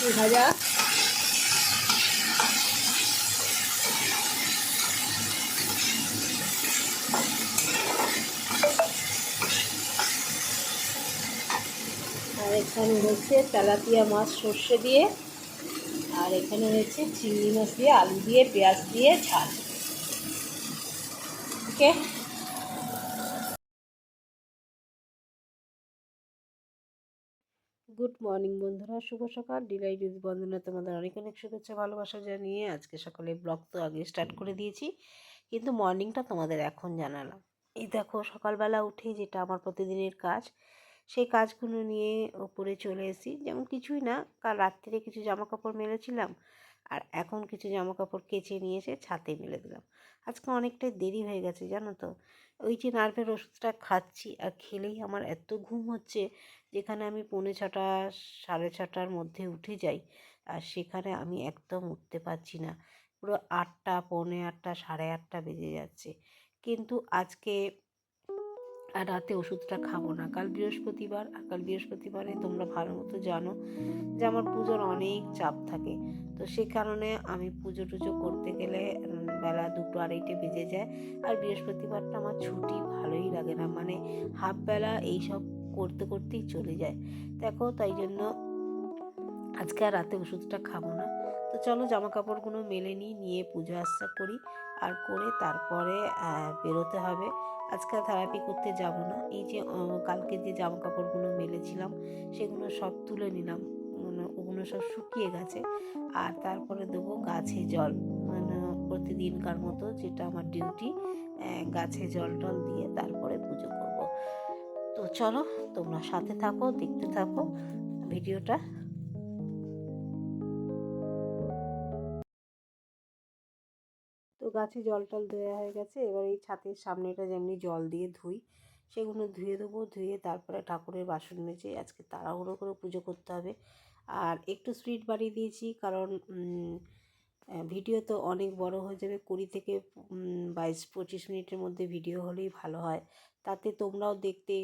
ফুলকপি ভাজা। আর এখানে হচ্ছে তেলাপিয়া মাছ সর্ষে দিয়ে, আর এখানে হচ্ছে চিংড়ি মাছ দিয়ে, আলু দিয়ে, পেঁয়াজ দিয়ে ঝাল। ওকে? মর্নিং বন্ধুরা, শুভ সকাল। ডিলাইট ইউজ বন্ধনা তোমাদের অনেক অনেক শুভেচ্ছা, ভালোবাসা জানিয়ে আজকে সকালে ব্লগ তো আগে স্টার্ট করে দিয়েছি। কিন্তু মর্নিংটা তোমাদের এখন জানালাম। এই দেখো, সকালবেলা উঠে যেটা আমার প্রতিদিনের কাজ, সেই কাজগুলো নিয়ে ওপরে চলে এসেছি। যেমন কিছুই না, কাল রাত্রিরে কিছু জামা কাপড় মেলেছিলাম আর এখন কিছু জামা কাপড় কেচে নিয়ে এসে ছাতে মেলে দিলাম। আজকে অনেকটাই দেরি হয়ে গেছে, জানো তো। ওই যে নার্ভের ওষুধটা খাচ্ছি আর খেলেই আমার এত ঘুম হচ্ছে যেখানে আমি পৌনে ছটা, সাড়ে ছটার মধ্যে উঠে যাই আর সেখানে আমি একদম উঠতে পারছি না। পুরো আটটা, পৌনে আটটা, সাড়ে আটটা বেজে যাচ্ছে। কিন্তু আজকে আর রাতে ওষুধটা খাব না। কাল বৃহস্পতিবার, আর কাল বৃহস্পতিবারে তোমরা ভালো মতো জানো যে আমার পুজোর অনেক চাপ থাকে। তো সে কারণে আমি পুজো টুজো করতে গেলে বেলা দুটো আড়াইটে বেজে যায়। আর বৃহস্পতিবারটা আমার ছুটি ভালোই লাগে না। মানে হাফ বেলা এইসব করতে করতেই চলে যায়। দেখো, তাই জন্য আজকে আর রাতে ওষুধটা খাব না। তো চলো জামা কাপড়গুলো মেলে নিয়ে পুজো আশ্রা করি। আর করে তারপরে বেরোতে হবে। আজকে থেরাপি করতে যাব না। এই যে কালকে যে জামা কাপড়গুলো মেলেছিলাম, সেগুলো সব তুলে নিলাম। মানে ওগুলো সব শুকিয়ে গেছে। আর তারপরে দেবো গাছে জল। মানে প্রতিদিনকার মতো যেটা আমার ডিউটি গাছে জল টল দিয়ে তারপরে পুজো করব। তো চলো, তোমরা সাথে থাকো, দেখতে থাকো। ভিডিওটা তো গাছে জল টল দেওয়া হয়ে গেছে। এবার এই ছাতের সামনেটা যেমনি জল দিয়ে ধুই, সেগুলো ধুয়ে দেবো, ধুয়ে তারপরে ঠাকুরের বাসন মেজে আজকে তাড়াহুড়ো করে পুজো করতে হবে। আর একটু স্পিড বাড়িয়ে দিয়েছি কারণ ভিডিও তো অনেক বড় হয়ে যাবে। কুড়ি থেকে বাইশ, পঁচিশ মিনিটের মধ্যে ভিডিও হলেই ভালো হয়। তাতে তোমরাও দেখতে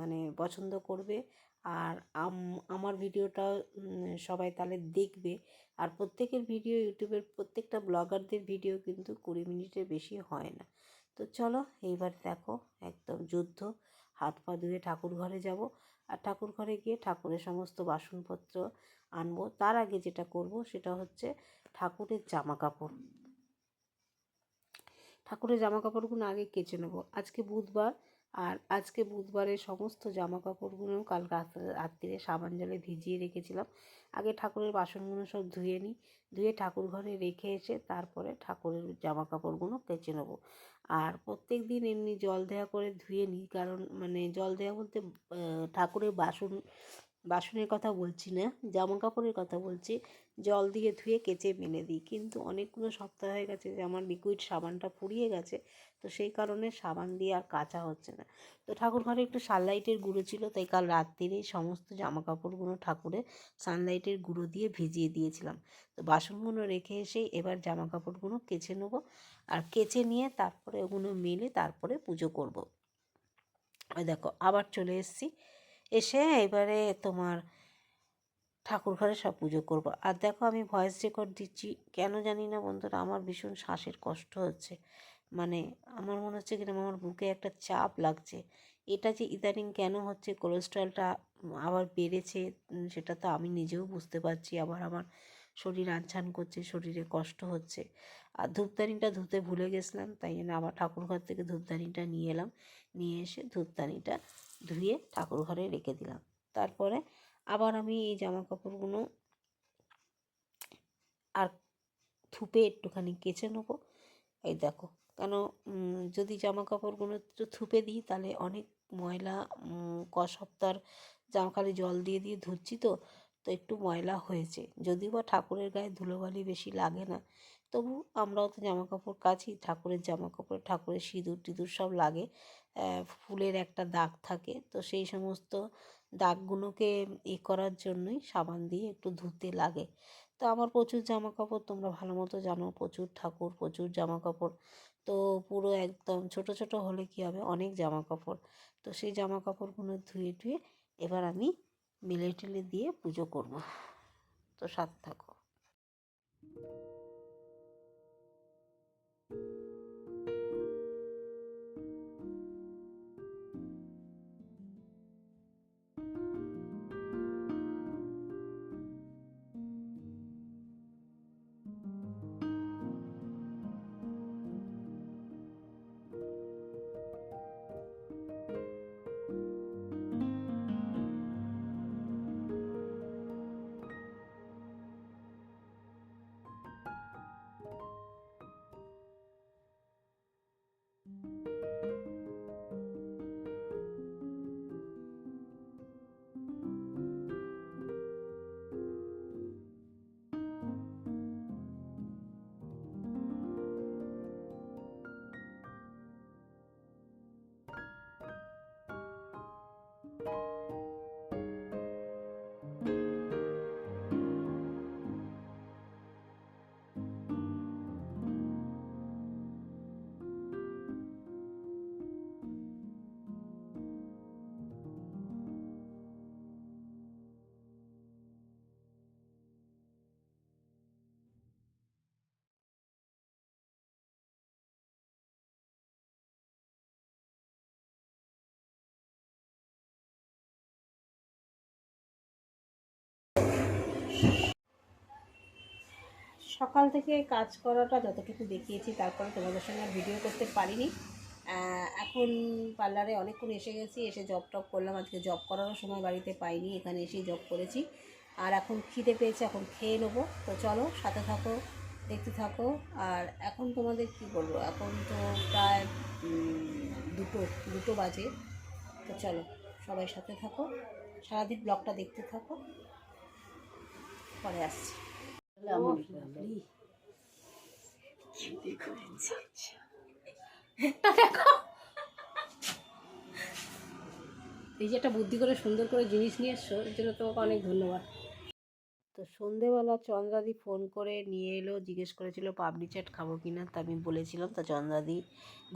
মানে পছন্দ করবে। আর আমার ভিডিওটা সবাই তাহলে দেখবে। আর প্রত্যেকের ভিডিও ইউটিউবের প্রত্যেকটা ব্লগারদের ভিডিও কিন্তু কুড়ি মিনিটের বেশি হয় না। তো চলো, এইবার দেখো, একদম যুদ্ধ। হাত পা ধুয়ে ঠাকুর ঘরে যাব। আর ঠাকুর ঘরে গিয়ে ঠাকুরের সমস্ত বাসনপত্র আনব। তার আগে যেটা করব, সেটা হচ্ছে ঠাকুরের জামা কাপড় ঠাকুরের জামা কাপড়গুলো আগে কেচে নেব। আজকে বুধবার আর আজকে বুধবারের সমস্ত জামা কাপড়গুলো কাল রাত্রিরে সাবান জলে ভিজিয়ে রেখেছিলাম। আগে ঠাকুরের বাসনগুলো সব ধুয়ে নিই, ধুয়ে ঠাকুর ঘরে রেখে এসে তারপরে ঠাকুরের জামা কাপড়গুলো কেচে নেব। আর প্রত্যেক দিন এমনি জল দেওয়া করে ধুয়ে নিই, কারণ মানে জল দেওয়া বলতে ঠাকুরের বাসন বাসনের কথা বলছি না, জামা কাপড়ের কথা বলছি, জল দিয়ে ধুয়ে কেচে মেলে দিই। কিন্তু অনেকগুলো সপ্তাহ হয়ে গেছে যে আমার লিকুইড সাবানটা ফুরিয়ে গেছে, তো সেই কারণে সাবান দিয়ে আর কাচা হচ্ছে না। তো ঠাকুর ঘরে একটু সানলাইটের গুঁড়ো ছিল, তাই কাল রাত্রিরেই সমস্ত জামা কাপড়গুলো ঠাকুরে সানলাইটের গুঁড়ো দিয়ে ভিজিয়ে দিয়েছিলাম। তো বাসনগুলো রেখে এসেই এবার জামা কাপড়গুলো কেচে নেব, আর কেচে নিয়ে তারপরে ওগুলো মেলে তারপরে পুজো করব। দেখো, আবার চলে এসেছি। এসে এবারে তোমার ঠাকুর ঘরে সব পুজো করব। আর দেখো আমি ভয়েস রেকর্ড দিচ্ছি, কেন জানি না বন্ধুরা, আমার ভীষণ শ্বাসের কষ্ট হচ্ছে। মানে আমার মনে হচ্ছে কিনা আমার বুকে একটা চাপ লাগছে। এটা যে ইদানিং কেন হচ্ছে কোলেস্ট্রলটা আবার বেড়েছে সেটা তো আমি নিজেও বুঝতে পারছি। আবার আমার শরীর আনছান করছে, শরীরে কষ্ট হচ্ছে। আর ধূপদানিটা ধুতে ভুলে গেছিলাম, তাই জন্য আবার ঠাকুর ঘর থেকে ধূপদানিটা নিয়ে এলাম। নিয়ে এসে ধূপদানিটা ধুয়ে ঠাকুর ঘরে রেখে দিলাম। তারপরে আবার আমি এই জামা কাপড়গুলো আর থুপে একটুখানি কেচে নেব। এই দেখো, কেন যদি জামা কাপড়গুলো একটু থুপে দিই, তাহলে অনেক ময়লা ক সপ্তাহ জামা খালি জল দিয়ে দিয়ে ধুচ্ছি তো তো একটু ময়লা হয়েছে। যদিও বা ঠাকুরের গায়ে ধুলোবালি বেশি লাগে না, তবু আমরাও তো জামা কাপড় কাচি, ঠাকুরের জামা কাপড় ঠাকুরের সিঁদুর টিঁদুর সব লাগে ফুলের একটা দাগ থাকে। তো সেই সমস্ত দাগগুলোকে এ করার জন্যই সাবান দিয়ে একটু ধুতে লাগে। তো আমার প্রচুর জামা কাপড় তোমরা ভালো মতো জানো, প্রচুর ঠাকুর, প্রচুর জামা কাপড় তো পুরো একদম ছোট ছোট হলে কী হবে? অনেক জামা কাপড় তো সেই জামা কাপড়গুলো ধুয়ে টুয়ে এবার আমি মিলে টিলে দিয়ে পুজো করব। তো সাথে থাকো। সকাল থেকে কাজ করাটা যতটুকু দেখিয়েছি, তারপরে তোমাদের সঙ্গে ভিডিও করতে পারিনি। এখন পার্লারে অনেকক্ষণ এসে গেছি, এসে জব টপ করলাম। আজকে জব করারও সময় বাড়িতে পাইনি, এখানে এসেই জব করেছি। আর এখন খিদে পেয়েছে, এখন খেয়ে নেব। তো চলো, সাথে থাকো, দেখতে থাকো। আর এখন তোমাদের কি বলব, এখন তো প্রায় দুটো দুটো বাজে। তো চলো, সবাই সাথে থাকো। সারাদিন ব্লগটা দেখতে থাকো। পরে আসছি। এই যে একটা বুদ্ধি করে সুন্দর করে জিনিস নিয়ে এসছো এর জন্য তোমাকে অনেক ধন্যবাদ। তো সন্ধেবেলা চন্দ্রাদি ফোন করে নিয়ে এলো জিজ্ঞেস করেছিল পাবলি চাট খাব কিনা? তা আমি বলেছিলাম তা চন্দ্রাদি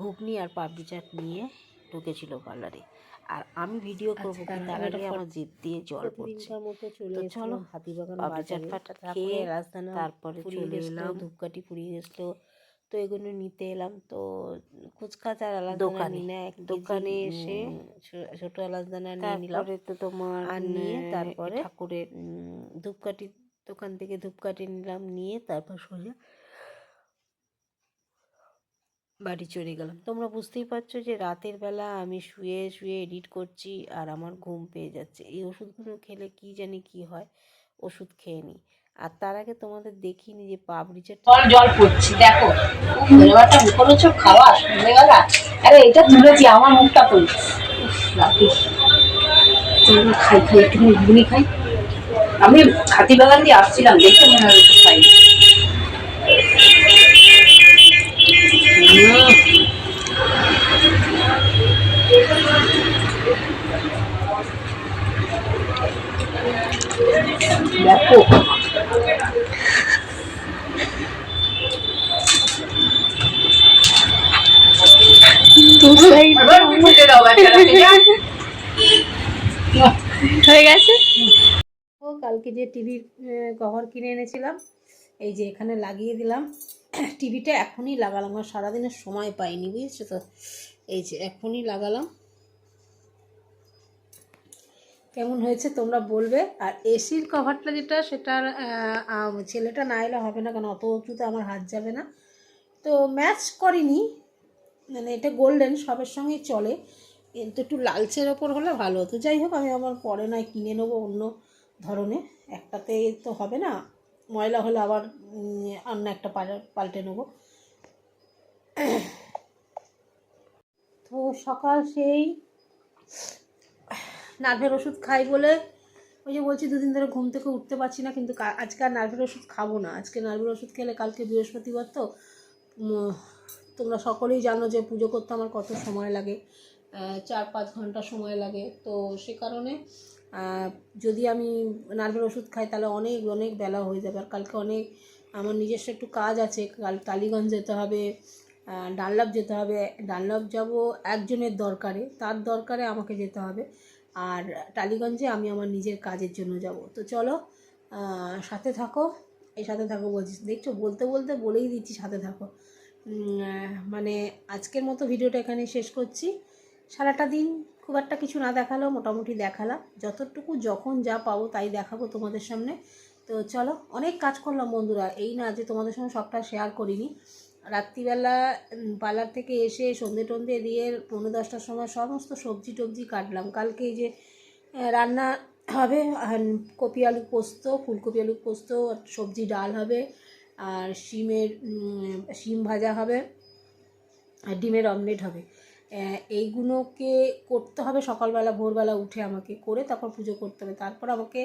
ঘুগনি আর পাবলি চাট নিয়ে ঢুকেছিল পার্লারে। আর আমি ভিডিও করব আচ্ছা, কি তার আগে আমার জিভ দিয়ে জল পড়ছে। তো চলো, হাতিবাগান পাপড়ি বাজারে। চাট ফাট তারপরে খেয়ে রাজধানী তারপরে চলে এলাম। ধূপকাঠি ফুরিয়ে গেছিল। তো এগুলো নিতে এলাম। তো ফুচকা চার আলাদা দোকানে, দোকানে এসে ছোট আলাদানা নিয়ে নিলাম। তো তোমার আর নিয়ে তারপরে ঠাকুরের ধূপকাঠি দোকান থেকে ধূপকাঠি নিলাম নিয়ে তারপর সোজা বাড়ি চলে গেলাম। তোমরা বুঝতেই পারছ যে রাতের বেলা আমি শুয়ে শুয়ে এডিট করছি আর আমার ঘুম পেয়ে যাচ্ছে। এই ওষুধগুলো খেলে কি জানি কি হয়, ওষুধ খেয়ে নিই। আর তার আগে তোমাদের দেখিনি যে পাপড়ি চাট জল জল পড়ছি দেখো। বেরোবারটা মুখরোচক খাওয়া সন্ধ্যেবেলা আরে, এটা তুলেছি, আমার মুখটা রাতে। খাই খাই একটু খাই। আমি হাতি বাগান দিয়ে আসছিলাম দেখে মনে হয়। দেখো। হয়ে গেছে কালকে যে টিভির কভার কিনে এনেছিলাম এই যে এখানে লাগিয়ে দিলাম। টিভিটা এখনই লাগালাম, আর সারাদিনের সময় পাইনি, বুঝেছ তো? এই যে এখনই লাগালাম। কেমন হয়েছে তোমরা বলবে? আর এসির কভারটা যেটা, সেটার ছেলেটা না এলে হবে না, কারণ অত উঁচুতে আমার হাত যাবে না। তো ম্যাচ করিনি মানে এটা গোল্ডেন সবের সঙ্গেই চলে। কিন্তু একটু লালচের ওপর হলে ভালো হতো। যাই হোক, আমি আমার পরে নয় কিনে নেব অন্য ধরনের। একটাতে তো হবে না। ময়লা হলে আবার অন্য একটা পাল্টে নেব। তো সকাল সেই নার্ভের ওষুধ খাই বলে ওই যে বলছি, দুদিন ধরে ঘুম থেকে উঠতে পারছি না, কিন্তু আজকে আর নার্ভের ওষুধ খাব না। আজকে নার্ভের ওষুধ খেলে কালকে বৃহস্পতিবার তো তোমরা সকলেই জানো যে পুজো করতে আমার কত সময় লাগে চার পাঁচ ঘণ্টা সময় লাগে। তো সে কারণে যদি আমি নার্ভের ওষুধ খাই তাহলে অনেক অনেক বেলা হয়ে যাবে। আর কালকে অনেক আমার নিজস্ব একটু কাজ আছে। কাল টালিগঞ্জ যেতে হবে আহ, ডানলপ যেতে হবে। ডানলপ যাব একজনের দরকারে। তার দরকারে আমাকে যেতে হবে। আর টালিগঞ্জে আমি আমার নিজের কাজের জন্য যাব। তো চলো সাথে থাকো। এই সাথে থাকো বলছিস দেখছ বলতে বলতে বলেই দিচ্ছি সাথে থাকো। মানে আজকের মতো ভিডিওটা এখানে শেষ করছি। সারাটা দিন খুব একটা কিছু না দেখালেও মোটামুটি দেখালাম। যতটুকু যখন যা পাবো তাই দেখাবো তোমাদের সামনে। তো চলো, অনেক কাজ করলাম বন্ধুরা। এই না যে তোমাদের সঙ্গে সবটা শেয়ার করিনি। রাত্রিবেলা পার্লার থেকে এসে সন্ধে টন্ধে দিয়ে পনেরো দশটার সময় সমস্ত সবজি টবজি কাটলাম। কালকে যে রান্না হবে কপি আলু পোস্ত, ফুলকপি আলু পোস্ত সবজি ডাল হবে, আর শিমের শিম ভাজা হবে, আর ডিমের অমলেট হবে। এইগুলোকে করতে হবে সকালবেলা, ভোরবেলা উঠে আমাকে করে তারপর পুজো করতে হবে। তারপর আমাকে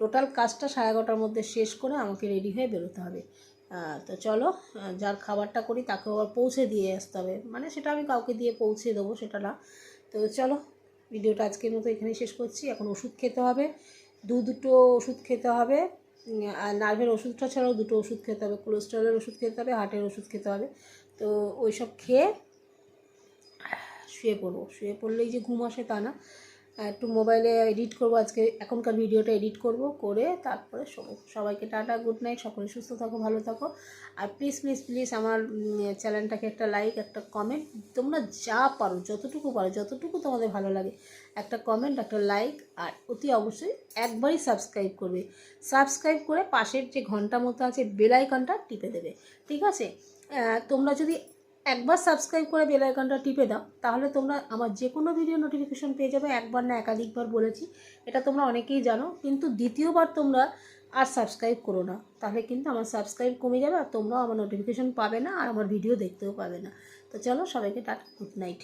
টোটাল কাজটা সাড়ে এগারোটার মধ্যে শেষ করে আমাকে রেডি হয়ে বেরোতে হবে। তো চলো যার খাবারটা করি তাকে আবার পৌঁছে দিয়ে আসতে হবে। মানে সেটা আমি কাউকে দিয়ে পৌঁছে দেবো, সেটা না। তো চলো, ভিডিওটা আজকের মতো এখানেই শেষ করছি। এখন ওষুধ খেতে হবে, দু দুটো ওষুধ খেতে হবে আর নার্ভের ওষুধটা ছাড়াও দুটো ওষুধ খেতে হবে কোলেস্ট্রলের ওষুধ খেতে হবে হার্টের ওষুধ খেতে হবে। তো ওই সব খেয়ে শুয়ে পড়ব। শুয়ে পড়লেই যে ঘুম আসে তা না। একটু মোবাইলে এডিট করব আজকে, এখনকার ভিডিওটা এডিট করব করে তারপরে সবাইকে টাটা, গুড নাইট, সকলে সুস্থ থাকো, ভালো থাকো। আর প্লিজ প্লিজ প্লিজ আমার চ্যানেলটাকে একটা লাইক একটা কমেন্ট তোমরা যা পারো, যতটুকু পারো, যতটুকু তোমাদের ভালো লাগে, একটা কমেন্ট একটা লাইক আর অতি অবশ্যই একবারই সাবস্ক্রাইব করবে। সাবস্ক্রাইব করে পাশের যে ঘণ্টা মতো আছে বেল আইকনটা টিপে দেবে। ঠিক আছে? তোমরা যদি একবার সাবস্ক্রাইব করে বেল আইকনটা টিপে দাও, তাহলে তোমরা আমার যে কোনো ভিডিও নোটিফিকেশান পেয়ে যাবে, একবার না একাধিকবার বলেছি, এটা তোমরা অনেকেই জানো, কিন্তু দ্বিতীয়বার তোমরা আর সাবস্ক্রাইব করো না, তাহলে কিন্তু আমার সাবস্ক্রাইব কমে যাবে আর তোমরাও আমার নোটিফিকেশান পাবে না আর আমার ভিডিও দেখতেও পাবে না। তো চলো সবাইকে টাটা গুড নাইট